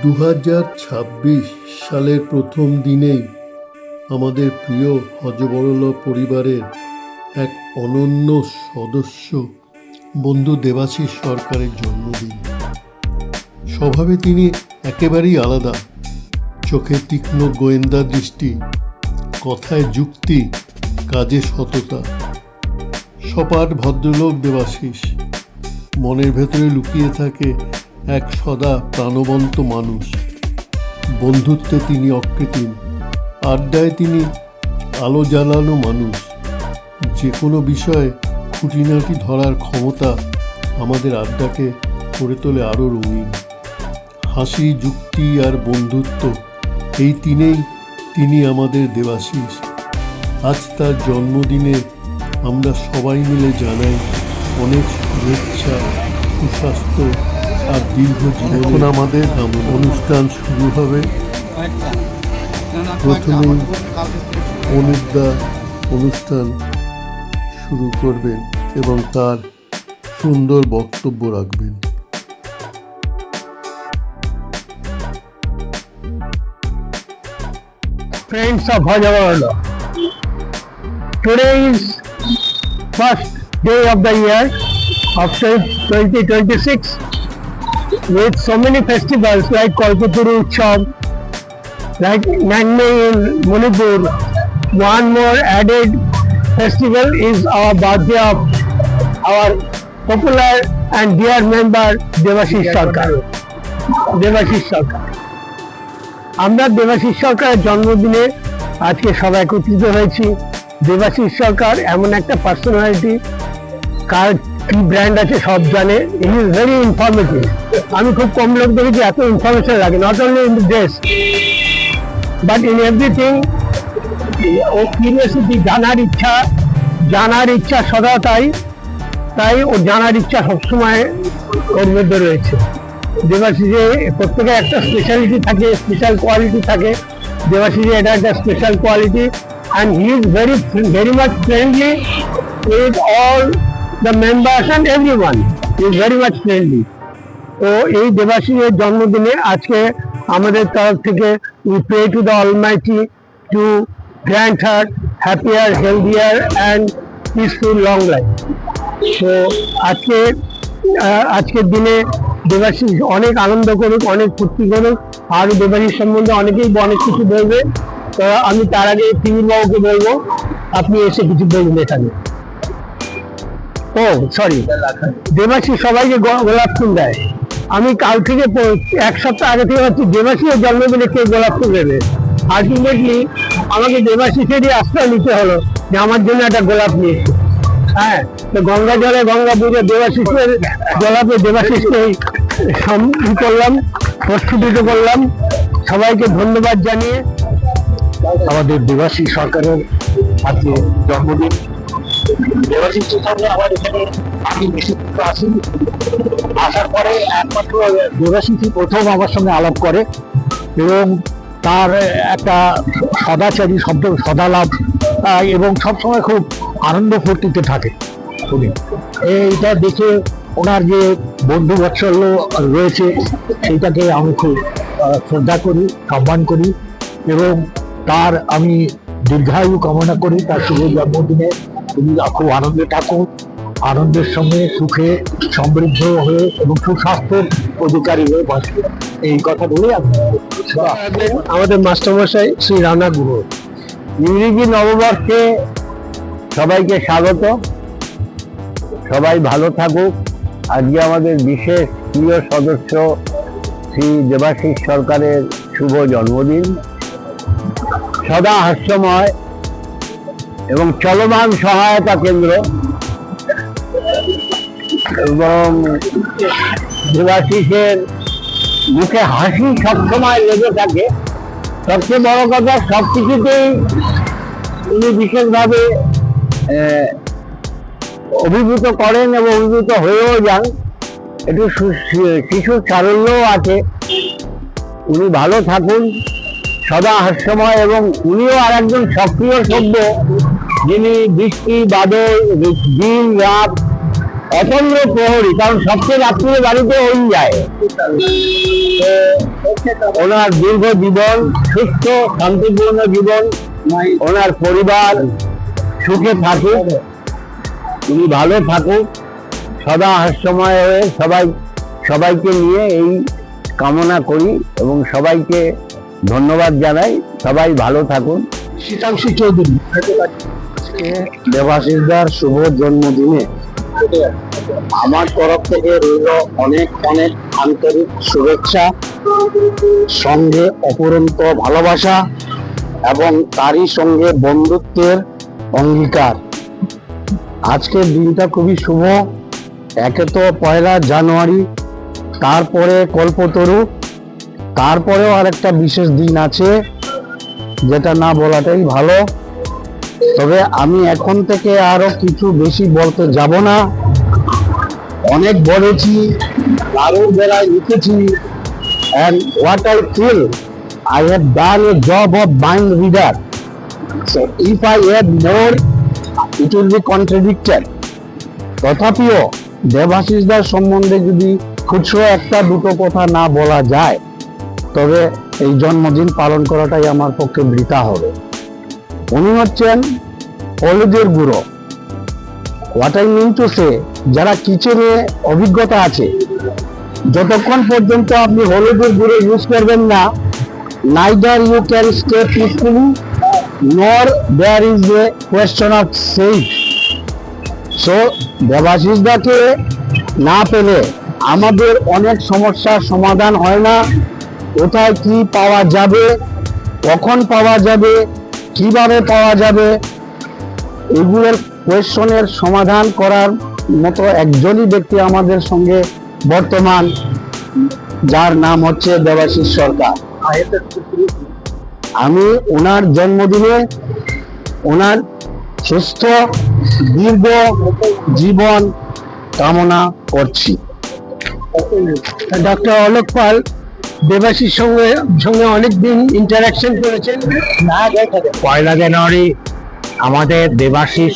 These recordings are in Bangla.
দু হাজার ছাব্বিশ সালের প্রথম দিনেই আমাদের প্রিয় হজবরল পরিবারের এক অনন্য সদস্য বন্ধু দেবাশিস সরকারের জন্মদিন। স্বভাবে তিনি একেবারেই আলাদা। চোখে তীক্ষ্ণ গোয়েন্দা দৃষ্টি, কথায় যুক্তি, কাজে সততা। সপাট ভদ্রলোক দেবাশিস। মনের ভেতরে লুকিয়ে থাকে এক সদা প্রাণবন্ত মানুষ। বন্ধুত্বে তিনি অকৃত্রিম। আড্ডায় তিনি আলো জ্বালানো মানুষ। যে কোনো বিষয়ে খুঁটিনাটি ধরার ক্ষমতা আমাদের আড্ডাকে করে তোলে আরও রঙিন। হাসি, যুক্তি আর বন্ধুত্ব এই তিনেই তিনি আমাদের দেবাশিস। আজ তার জন্মদিনে আমরা সবাই মিলে জানাই অনেক শুভেচ্ছা, সুস্বাস্থ্য আর দীর্ঘ জীবন আমাদের অনুষ্ঠান শুরু হবে। প্রথমেই অনুদ্দা অনুষ্ঠান শুরু করবেন এবং তার সুন্দর বক্তব্য রাখবেন। Friends of Hajawala. Today is first day of the year of 2026 with so many festivals like Kalpaturu Utsav, like Nangmei in Manipur. One more added festival is our of our popular and dear member Devashish Sarkar. Devashish Sarkar. আমরা দেবাশিস সরকারের জন্মদিনে আজকে সবাই একত্রিত হয়েছি দেবাশিস সরকার এমন একটা পার্সোনালিটি কার কি ব্র্যান্ড আছে, সব জানে। হি ইজ ভেরি ইনফরমেটিভ আমি খুব কম লোক দেখেছি, এত ইনফরমেশন লাগে। Not only in the dress but in everything O curiosity জানার ইচ্ছা জানার ইচ্ছা সদা তাই। তাই ও জানার ইচ্ছা সবসময় ওর মধ্যে রয়েছে। দেবাশিসে প্রত্যেকের একটা স্পেশালিটি থাকে স্পেশাল কোয়ালিটি থাকে। দেবাশিসে এটা একটা special quality and he is very very much friendly with all the members and every one is very much friendly তো এই দেবাশিসের জন্মদিনে আজকে আমাদের তরফ থেকে we pray to the Almighty to grant her happier healthier and peaceful long life তো আজকে আজকের দিনে দেবাশিস অনেক আনন্দ করুক, অনেক ফুর্তি করুক। আর দেবাশিস সম্বন্ধে অনেকেই অনেক কিছু বলবে। তো আমি তার আগে তিমির বাবুকে বলব, আপনি এসে কিছু বলবেন এখানে। ও সরি দেবাশিস সবাইকে গোলাপ ফুল দেয়। আমি কাল থেকে এক সপ্তাহ আগে থেকে ভাবছি, দেবাশিসের জন্মদিনে কেউ গোলাপ ফুল দেবে? আলটিমেটলি আমাকে দেবাশিসেরই আশ্রয় নিতে হলো যে আমার জন্য একটা গোলাপ নিয়ে এসো। হ্যাঁ তো গঙ্গা জলে গঙ্গা পুজো দেবাশিসের গোলাপে দেবাশিসকে করলাম, প্রস্ফুটিত করলাম। সবাইকে ধন্যবাদ জানিয়ে আমাদের দেবাশিস সরকারের আজকে জন্মদিন। দেবাশিসের সঙ্গে আমার এখানে আমি বেশি দিন তো আসিনি আসার পরে একমাত্র দেবাশিসই প্রথম আমার সঙ্গে আলাপ করে এবং তার একটা সদাচারী শব্দ সদালাভ এবং সবসময় খুব আনন্দ ফুর্তিতে থাকে উনি এইটা দেখে ওনার যে বন্ধু বাৎসল্য রয়েছে, সেইটাকে আমি খুব শ্রদ্ধা করি, সম্মান করি এবং তার আমি দীর্ঘায়ু কামনা করি তার শুভ জন্মদিনে। তিনি খুব আনন্দে থাকুন আনন্দের সঙ্গে সুখে সমৃদ্ধ হয়ে এবং সুস্বাস্থ্যের অধিকারী হয়ে বাঁচবে এই কথা বলে আমাদের মাস্টারমশাই শ্রী রানা ইংরেজি নববর্ষে সবাইকে স্বাগত। সবাই ভালো থাকুক। আজকে আমাদের বিশেষ প্রিয় সদস্য শ্রী দেবাশিস সরকারের শুভ জন্মদিন। সদা হাস্যময়। এবং চলমান সহায়তা কেন্দ্র এবং দেবাশিসের মুখে হাসি সবসময় লেগে থাকে। সবচেয়ে বড় কথা সব কিছুতেই উনি বিশেষভাবে অভিভূত করেন এবং অভিভূত হয়েও যান। একটু শিশুর চারল্যও আছে। উনি ভালো থাকুন। সদা হাস্যময় এবং উনিও আর একজন সক্রিয় সভ্য, যিনি বৃষ্টি, বাদল, দিন, রাত অতন্দ্র প্রহরী, কারণ সবচেয়ে রাত্রে বাড়িতে ওই যায়। ওনার দীর্ঘ জীবন, সুস্থ, শান্তিপূর্ণ জীবন, ওনার পরিবার সুখে থাকুক উনি ভালো থাকুক, সদা হাস্যময় হয়ে সবাই, সবাইকে নিয়ে এই কামনা করি এবং সবাইকে ধন্যবাদ জানাই। সবাই ভালো থাকুন। শীতাংশু চৌধুরী দেবাশিসদার শুভ জন্মদিনে আমার তরফ থেকে রইল অনেক অনেক আন্তরিক শুভেচ্ছা, সঙ্গে অপরন্ত ভালোবাসা এবং তারই সঙ্গে বন্ধুত্বের অঙ্গীকার। আজকের দিনটা খুবই শুভ। একে তো পয়লা জানুয়ারি, তারপরে কল্পতরু। তারপরেও আরেকটা বিশেষ দিন আছে, যেটা না বলাটাই ভালো। তবে আমি এখন থেকে আরও কিছু বেশি বলতে যাব না। অনেক বলেছি কারোর বেলায় লিখেছি and what I feel, I have done a job of mind reader. So, if I add more it will be contradicted. তথাপিও, দেবাশিসদার সম্বন্ধে যদি খুচরো একটা দুটো কথা না বলা যায় তবে এই জন্মদিন পালন করাটাই আমার পক্ষে বৃথা হবে। উনি হচ্ছেন হলুদের গুঁড়ো। What I mean to say যারা কিচেনে অভিজ্ঞতা আছে, যতক্ষণ পর্যন্ত আপনি হলুদের গুঁড়ো ইউজ করবেন না neither you can stay peacefully nor there is a question of safe so Debashis দাকে না পেলে আমাদের অনেক সমস্যার সমাধান হয় না। কোথায় কি পাওয়া যাবে, কখন পাওয়া যাবে, কীভাবে পাওয়া যাবে, এগুলোর কোয়েশনের সমাধান করার মতো একজনই ব্যক্তি আমাদের সঙ্গে বর্তমান, যার নাম হচ্ছে দেবাশিস সরকার। আমি ওনার জন্মদিনে ওনার সুস্থ দীর্ঘ জীবন কামনা করছি। ডক্টর অলোক পাল দেবাশির সঙ্গে সঙ্গে অনেকদিন ইন্টারাকশন করেছেন। পয়লা জানুয়ারি আমাদের দেবাশিস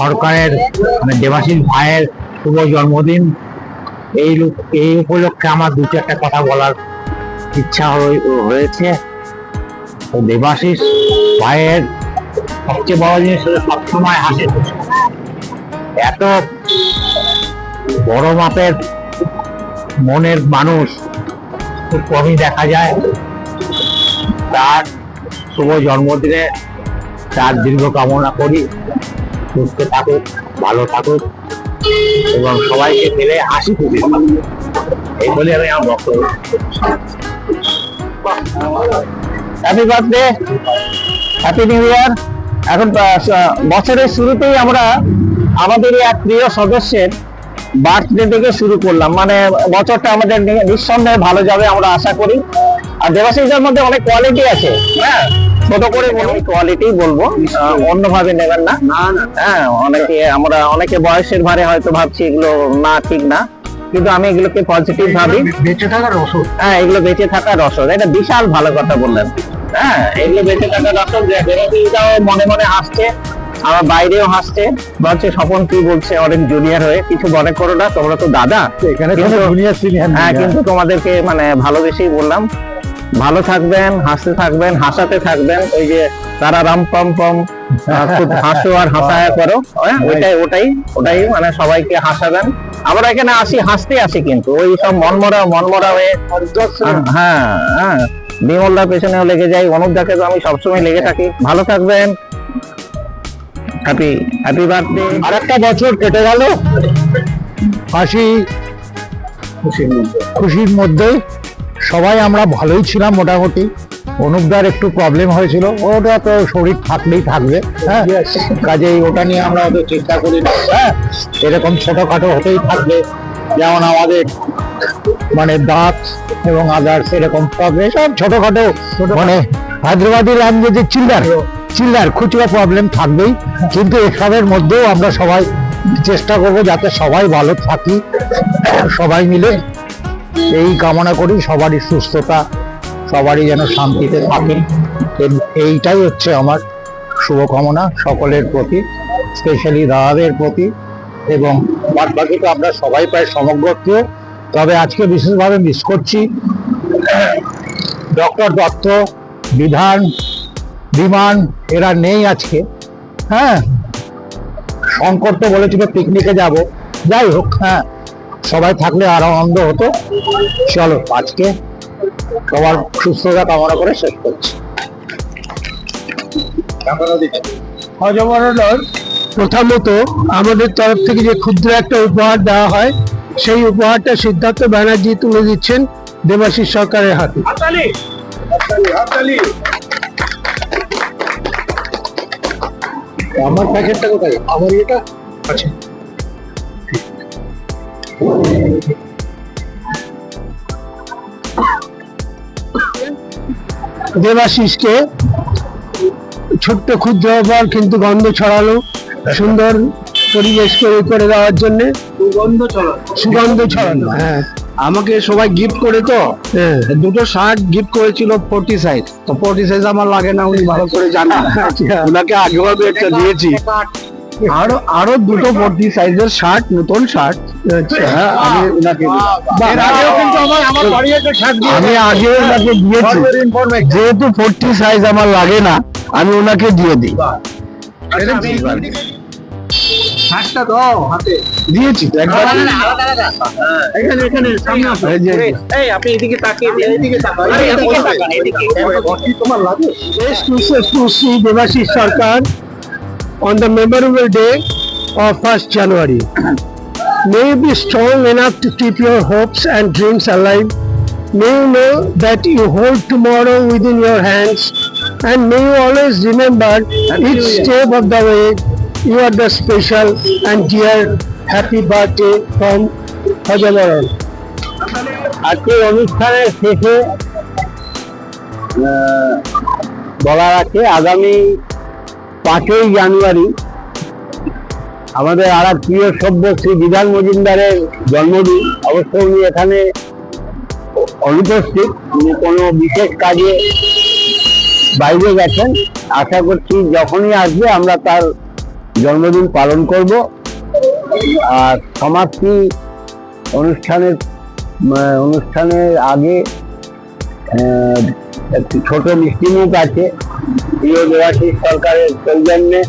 সরকারের মানে দেবাশিস ভাইয়ের শুভ জন্মদিন। এই এই উপলক্ষে আমার দু চারটা কথা বলার ইচ্ছা হয়ে- হয়েছে। তো দেবাশিস ভাইয়ের সবচেয়ে বড় জিনিস হলো সবসময় হাসে এত বড় মাপের মনের মানুষ খুব কমই দেখা যায়। তার শুভ জন্মদিনে তার দীর্ঘ কামনা করি। সুস্থ থাকুক, ভালো থাকুক এবং সবাইকে মিলে হাসি খুশি এই বলে আমি আমার বক্তব্য happy birthday happy new year এখন বছরের শুরুতেই আমরা আমাদের এক প্রিয় সদস্যের বার্থডে থেকে শুরু করলাম। মানে বছরটা আমাদের নিঃসন্দেহে ভালো যাবে আমরা আশা করি। আর দেবাশিসের মধ্যে অনেক কোয়ালিটি আছে হ্যাঁ? ছোট করে আমি কোয়ালিটি বলব। আহ, অন্যভাবে নেবেন না। হ্যাঁ অনেকে আমরা অনেকে বয়সের ভারে হয়তো ভাবছি এগুলো না ঠিক না। কিন্তু আমি এগুলোকে পজিটিভ ভাবি। বেঁচে থাকার ওষুধ। হ্যাঁ এগুলো বেঁচে থাকার রসদ এটা বিশাল ভালো কথা বললেন। হ্যাঁ এগুলো বেঁচে থাকার রসদ মনে মনে হাসছে আমার বাইরেও হাসছে। বলছে স্বপন কি বলছে অনেক জুনিয়র হয়ে। কিছু মনে করো না তোমরা তো দাদা। এখানে কিন্তু- জুনিয়র সিনিয়র হ্যাঁ কিন্তু তোমাদেরকে মানে ভালোবেসেই বললাম ভালো থাকবেন হাসতে থাকবেন হাসাতে থাকবেন। ওই যে তারা রাম পাম পাম হাসো আর হাসায়া করো। হ্যাঁ, ওইটাই ওটাই ওটাই মানে সবাইকে হাসাবেন। আমরা এখানে আসি হাসতে আসি কিন্তু। ওই সব মনমরা মনমরা হয়ে হ্যাঁ হ্যাঁ। বিমলদার পেছনেও লেগে যাই অনুপদাকে তো আমি সবসময় লেগে থাকি। ভালো থাকবেন। হ্যাপি হ্যাপি বার্থডে আর একটা বছর কেটে গেল। হাসি খুশির মধ্যে। সবাই আমরা ভালোই ছিলাম মোটামুটি। অনুপদার একটু প্রবলেম হয়েছিল। ওটা তো শরীর থাকলেই থাকবে হ্যাঁ? কাজেই ওটা নিয়ে আমরা অত চিন্তা করি না হ্যাঁ? এরকম ছোটখাটো হতেই থাকবে। যেমন আমাদের মানে দাঁত এবং আদার্স এরকম প্রবলেম সব ছোটখাটো মানে হায়দ্রাবাদি ল্যাঙ্গুয়েজের চিল্লার। চিল্লার খুচরো প্রবলেম থাকবেই। কিন্তু এসবের মধ্যেও আমরা সবাই চেষ্টা করব যাতে সবাই ভালো থাকি, সবাই মিলে এই কামনা করি, সবারই সুস্থতা, সবারই যেন শান্তিতে থাকে। এইটাই হচ্ছে আমার শুভকামনা সকলের প্রতি স্পেশালি দাদাদের প্রতি। এবং বাদ বাকি তো আমরা সবাই প্রায় সমগ্র তবে আজকে বিশেষভাবে মিস করছি। ডক্টর দত্ত, বিধান বিমান এরা নেই আজকে। হ্যাঁ? শঙ্কর তো বলেছিল পিকনিকে যাব। যাই হোক হ্যাঁ। সবাই থাকলে আরও আনন্দ হতো। চলো আজকে সবার সুস্থতা কামনা করে শেষ করছি। প্রথমত আমাদের তরফ থেকে যে ক্ষুদ্র একটা উপহার দেওয়া হয় সেই উপহারটা সিদ্ধার্থ ব্যানার্জি তুলে দিচ্ছেন দেবাশিস সরকারের হাতে। আমার প্যাকেটটা কোথায়? আমার এটা আছে। দেবাশিসকে ছোট্ট ক্ষুদ্র উপহার কিন্তু গন্ধ ছড়ালো। সুন্দর পরিবেশ করে করে দেওয়ার জন্য সুগন্ধ চলো সুগন্ধ ছড়ানো হ্যাঁ। আমাকে সবাই গিফট করে তো। হ্যাঁ। দুটো শার্ট গিফট করেছিল ফোর্টি সাইজ তো ফোর্টি সাইজ আমার লাগে না উনি ভালো করে আচ্ছা। ওনাকে আগেও আমি একটা দিয়েছি। আরও আরও দুটো ফোর্টি সাইজের শার্ট নতুন শার্ট আচ্ছা। হ্যাঁ আমি ওনাকে আগেও কিন্তু আমার আমার বাড়ি একটা শার্ট আমি আগেও ওনাকে দিয়েছি। যেহেতু ফোর্টি সাইজ আমার লাগে না আমি ওনাকে দিয়ে দিই। শার্টটা দাও হাতে দিয়েছি তো একবার এখানে এখানে সামনে আসো। এই যে- তোমার লাগে Best wishes to see Devashish Sarkar on the memorable day of 1st January. May you be strong enough to keep your hopes and dreams alive. May you know that you hold tomorrow within your hands and may you always remember each step of the way you are the special and dear happy birthday from Hajabaran. আজকে অনুষ্ঠানের শেষে বলার আছে, আগামী পাঁচই জানুয়ারি আমাদের আর এক প্রিয় সভ্য শ্রী বিধান মজুমদারের জন্মদিন। অবশ্য উনি এখানে অনুপস্থিত। উনি কোনো বিশেষ কাজে বাইরে গেছেন। আশা করছি যখনই আসবে আমরা তার জন্মদিন পালন করব আর সমাপ্তি অনুষ্ঠানের অনুষ্ঠানের আগে একটি ছোট মিষ্টিমুখ আছে। প্রিয় দেবাশিস সরকারের সৌজন্যে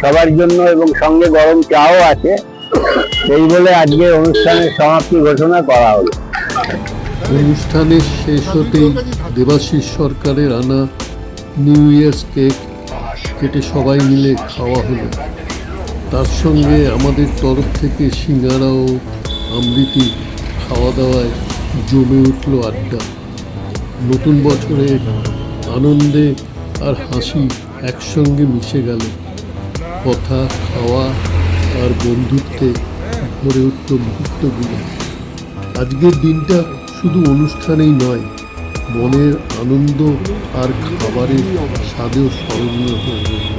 সবার জন্য এবং সঙ্গে গরম চাও আছে। সেই বলে আজকে অনুষ্ঠানের সমাপ্তি ঘোষণা করা হলো। অনুষ্ঠানের শেষ হতেই দেবাশিস সরকারের আনা নিউ ইয়ার্স কেক কেটে সবাই মিলে খাওয়া হলো। তার সঙ্গে আমাদের তরফ থেকে সিঙ্গারা ও আমৃতি খাওয়া দাওয়ায় জমে উঠল আড্ডা। নতুন বছরের আনন্দে আর হাসি একসঙ্গে মিশে গেল। কথা, খাওয়া আর বন্ধুত্বে ভরে উঠল মুহূর্তগুলো। আজকের দিনটা শুধু অনুষ্ঠানেই নয় মনের আনন্দ আর খাবারের স্বাদেও স্মরণীয় হয়ে রইল।